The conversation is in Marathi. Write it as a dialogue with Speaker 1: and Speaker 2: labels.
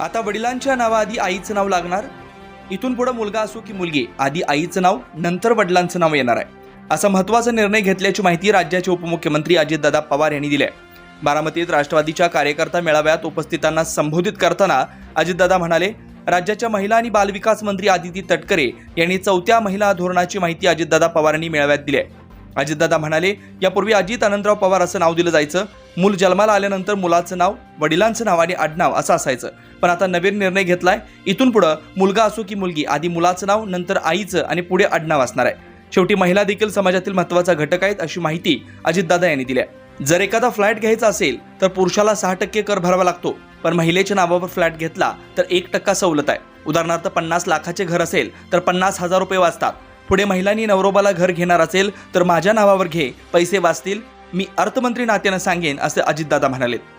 Speaker 1: आता वडिलांच्या नावाआधी आईचं नाव लागणार? इथून पुढं मुलगा असो की मुलगी आधी आईचं नाव नंतर वडिलांचं नाव येणार आहे. असा महत्त्वाचा निर्णय घेतल्याची माहिती राज्याचे उपमुख्यमंत्री अजितदादा पवार यांनी दिली आहे. बारामतीत राष्ट्रवादीच्या कार्यकर्ता मेळाव्यात उपस्थितांना संबोधित करताना अजितदादा म्हणाले राज्याच्या महिला आणि बालविकास मंत्री आदिती तटकरे यांनी चौथ्या महिला धोरणाची माहिती अजितदादा पवारांनी मेळाव्यात दिली आहे. अजितदादा म्हणाले यापूर्वी अजित अनंतराव पवार असं नाव दिलं जायचं. मूल जन्माला आल्यानंतर मुलाचं नाव वडिलांचं नाव आणि आडनाव असं असायचं. पण आता नवीन निर्णय घेतलाय. इथून पुढं मुलगा असो की मुलगी आधी मुलाचं नाव नंतर आईचं आणि पुढे आडनाव असणार आहे. शेवटी महिला देखील समाजातील महत्त्वाचा घटक आहेत अशी माहिती अजितदादा यांनी दिली आहे. जर एखादा फ्लॅट घ्यायचा असेल तर पुरुषाला सहा टक्के कर भरावा लागतो. पण महिलेच्या नावावर फ्लॅट घेतला तर एक टक्का सवलत आहे. उदाहरणार्थ पन्नास लाखाचे घर असेल तर पन्नास हजार रुपये वाचतात. पुढे महिलांनी नवरोबाला घर घेणार असेल तर माझ्या नावावर घे. पैसे वाचतील. मी अर्थमंत्री नात्यानं सांगेन असे अजितदादा म्हणाले